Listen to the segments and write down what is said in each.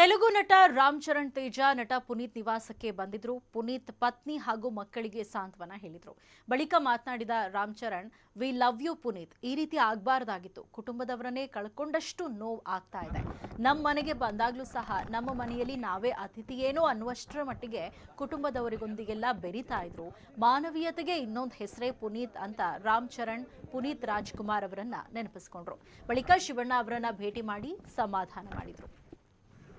ತೆಲುಗು ನಟ ರಾಮ್ ಚರಣ್ ತೇಜ, ನಟ ಪುನೀತ್ ನಿವಾಸಕ್ಕೆ ಬಂದಿದ್ರು. ಪುನೀತ್ ಪತ್ನಿ ಹಾಗೂ ಮಕ್ಕಳಿಗೆ ಸಾಂತ್ವನ ಹೇಳಿದ್ರು. ಬಳಿಕ ಮಾತನಾಡಿದ Ram Charan we love you Puneeth. ಈ ರೀತಿ ಆಗಬಾರ್ದಾಗಿತ್ತು. ಕುಟುಂಬದವರನ್ನೇ ಕಳ್ಕೊಂಡಷ್ಟು ನೋವು ಆಗ್ತಾ ಇದೆ. ನಮ್ಮ ಮನೆಗೆ ಬಂದಾಗ್ಲೂ ಸಹ ನಮ್ಮ ಮನೆಯಲ್ಲಿ ನಾವೇ ಅತಿಥಿಯೇನೋ ಅನ್ನುವಷ್ಟರ ಮಟ್ಟಿಗೆ ಕುಟುಂಬದವರಿಗೊಂದಿಗೆಲ್ಲ ಬೆರಿತಾ ಇದ್ರು. ಮಾನವೀಯತೆಗೆ ಇನ್ನೊಂದು ಹೆಸರೇ ಪುನೀತ್ ಅಂತ ರಾಮ್ ಚರಣ್, ಪುನೀತ್ ರಾಜ್ಕುಮಾರ್ ಅವರನ್ನ ನೆನಪಿಸ್ಕೊಂಡ್ರು. ಬಳಿಕ ಶಿವಣ್ಣ ಅವರನ್ನ ಭೇಟಿ ಮಾಡಿ ಸಮಾಧಾನ ಮಾಡಿದ್ರು.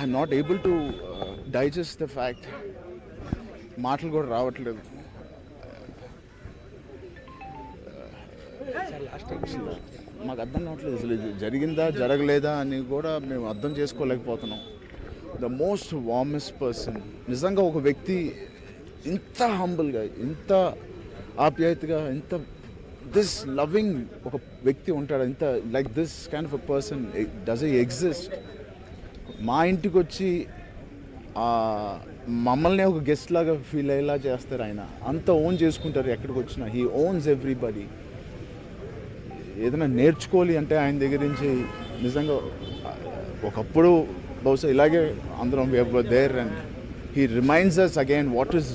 I'm not able to digest the fact మాటలు కూడా రావట్లేదు. మాకు అర్థం కావట్లేదు. అసలు జరిగిందా జరగలేదా అని కూడా మేము అర్థం చేసుకోలేకపోతున్నాం. ద మోస్ట్ వార్మెస్ట్ పర్సన్ నిజంగా ఒక వ్యక్తి ఇంత హంబుల్గా ఇంత ఆప్యాయతగా ఇంత దిస్ లవింగ్ ఒక వ్యక్తి ఉంటాడు. ఇంత like this kind of a person a exist మా ఇంటికి వచ్చి మమ్మల్ని ఒక గెస్ట్ లాగా ఫీల్ అయ్యేలా చేస్తారు ఆయన అంత ఓన్ చేసుకుంటారు ఎక్కడికి వచ్చినా హీ ఓన్స్ ఎవ్రీబడి ఏదైనా నేర్చుకోవాలి అంటే ఆయన దగ్గర నుంచి నిజంగా ఒకప్పుడు బహుశా ఇలాగే అందరం there and he reminds us again what is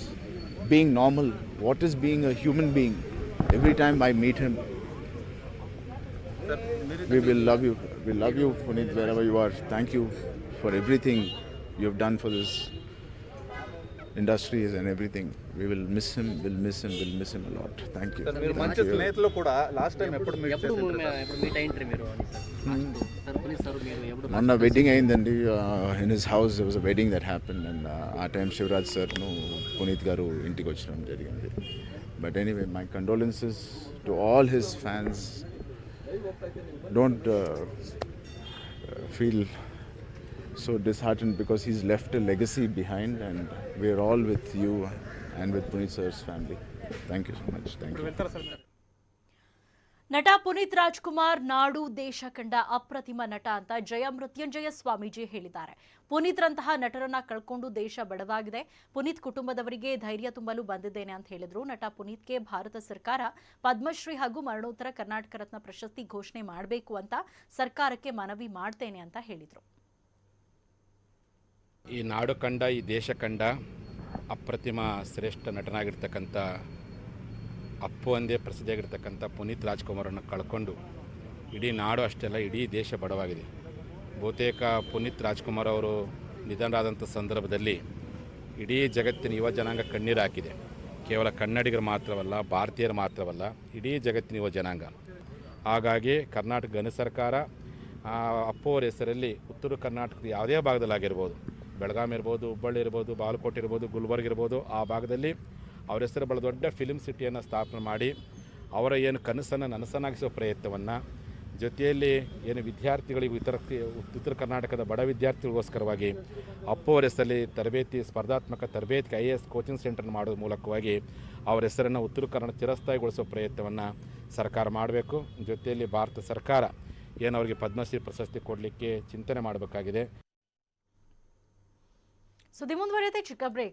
being normal what is being a human being every time I meet him we will love you. We love you, Puneet, wherever you are. Thank you for everything you have done for this industries and everything. We will miss him, will miss him, will miss him a lot. Thank you. Sir మీరు మంచి. స్నేహితులు కూడా last time ఎప్పుడు meet ఎప్పుడు meet అయింటారు మీరు ఎప్పుడు మొన్న వెడ్డింగ్ అయిందండి in his house was a wedding that happen and ఆ టైం శివరాజ్ సార్ను పునీత్ గారు ఇంటికి వచ్చడం జరిగింది but anyway my condolences to all his fans don't feel so disheartened because he's left a legacy behind and we're all with you and with Puneet sir's family. Thank you so much. Thank you. ನಟ ಪುನೀತ್ ರಾಜ್ಕುಮಾರ್ ನಾಡು ದೇಶ ಕಂಡ ಅಪ್ರತಿಮ ನಟ ಅಂತ ಜಯ ಮೃತ್ಯುಂಜಯ ಸ್ವಾಮೀಜಿ ಹೇಳಿದ್ದಾರೆ ಪುನೀತ್ರಂತಹ ನಟರನ್ನ ಕಳ್ಕೊಂಡು ದೇಶ ಬಡವಾಗಿದೆ ಪುನೀತ್ ಕುಟುಂಬದವರಿಗೆ ಧೈರ್ಯ ತುಂಬಲು ಬಂದಿದ್ದೇನೆ ಅಂತ ಹೇಳಿದ್ರು ನಟ ಪುನೀತ್ಗೆ ಭಾರತ ಸರ್ಕಾರ ಪದ್ಮಶ್ರೀ ಹಾಗೂ ಮರಣೋತ್ತರ ಕರ್ನಾಟಕ ರತ್ನ ಪ್ರಶಸ್ತಿ ಘೋಷಣೆ ಮಾಡಬೇಕು ಅಂತ ಸರ್ಕಾರಕ್ಕೆ ಮನವಿ ಮಾಡ್ತೇನೆ ಅಂತ ಹೇಳಿದ್ರು ಈ ನಾಡು ಕಂಡ, ಈ ದೇಶ ಕಂಡ ಅಪ್ರತಿಮ ಶ್ರೇಷ್ಠ ನಟನಾಗಿರ್ತಕ್ಕಂಥ, ಅಪ್ಪು ಒಂದೇ ಪ್ರಸಿದ್ಧಿಯಾಗಿರ್ತಕ್ಕಂಥ ಪುನೀತ್ ರಾಜ್ಕುಮಾರನ್ನು ಕಳ್ಕೊಂಡು ಇಡೀ ನಾಡು ಅಷ್ಟೆಲ್ಲ, ಇಡೀ ದೇಶ ಬಡವಾಗಿದೆ. ಬಹುತೇಕ ಪುನೀತ್ ರಾಜ್ಕುಮಾರ್ ಅವರು ನಿಧನರಾದಂಥ ಸಂದರ್ಭದಲ್ಲಿ ಇಡೀ ಜಗತ್ತಿನ ಯುವ ಜನಾಂಗ ಕಣ್ಣೀರು ಹಾಕಿದೆ. ಕೇವಲ ಕನ್ನಡಿಗರು ಮಾತ್ರವಲ್ಲ, ಭಾರತೀಯರು ಮಾತ್ರವಲ್ಲ, ಇಡೀ ಜಗತ್ತಿನ ಯುವ ಜನಾಂಗ. ಹಾಗಾಗಿ ಕರ್ನಾಟಕ ಗಣ ಸರ್ಕಾರ ಅಪ್ಪು ಅವರ ಹೆಸರಲ್ಲಿ ಉತ್ತರ ಕರ್ನಾಟಕದ ಯಾವುದೇ ಭಾಗದಲ್ಲಾಗಿರ್ಬೋದು ಬೆಳಗಾಂ ಇರ್ಬೋದು, ಹುಬ್ಬಳ್ಳಿ ಇರ್ಬೋದು ಬಾಲಕೋಟ್ ಇರ್ಬೋದು, ಗುಲ್ಬರ್ಗ ಇರ್ಬೋದು, ಆ ಭಾಗದಲ್ಲಿ ಅವರ ಹೆಸರು ಬಹಳ ದೊಡ್ಡ ಫಿಲ್ಮ್ ಸಿಟಿಯನ್ನು ಸ್ಥಾಪನೆ ಮಾಡಿ ಅವರ ಏನು ಕನಸನ್ನು ನನಸನ್ನಾಗಿಸುವ ಪ್ರಯತ್ನವನ್ನು, ಜೊತೆಯಲ್ಲಿ ಏನು ವಿದ್ಯಾರ್ಥಿಗಳಿಗೆ ಉತ್ತರ ಉತ್ತರ ಕರ್ನಾಟಕದ ಬಡ ವಿದ್ಯಾರ್ಥಿಗಳಿಗೋಸ್ಕರವಾಗಿ ಅಪ್ಪವರ ಹೆಸರಲ್ಲಿ ತರಬೇತಿ, ಸ್ಪರ್ಧಾತ್ಮಕ ತರಬೇತಿ, I A S coaching centre ಮಾಡೋದ್ರ ಮೂಲಕವಾಗಿ ಅವರ ಹೆಸರನ್ನು ಉತ್ತರ ಕನ್ನಡ ಚಿರಸ್ಥಾಯಿಗೊಳಿಸುವ ಪ್ರಯತ್ನವನ್ನು ಸರ್ಕಾರ ಮಾಡಬೇಕು. ಜೊತೆಯಲ್ಲಿ ಭಾರತ ಸರ್ಕಾರ ಏನು ಅವರಿಗೆ ಪದ್ಮಶ್ರೀ ಪ್ರಶಸ್ತಿ ಕೊಡಲಿಕ್ಕೆ ಚಿಂತನೆ ಮಾಡಬೇಕಾಗಿದೆ. So, Dimun Varete Chikabreca.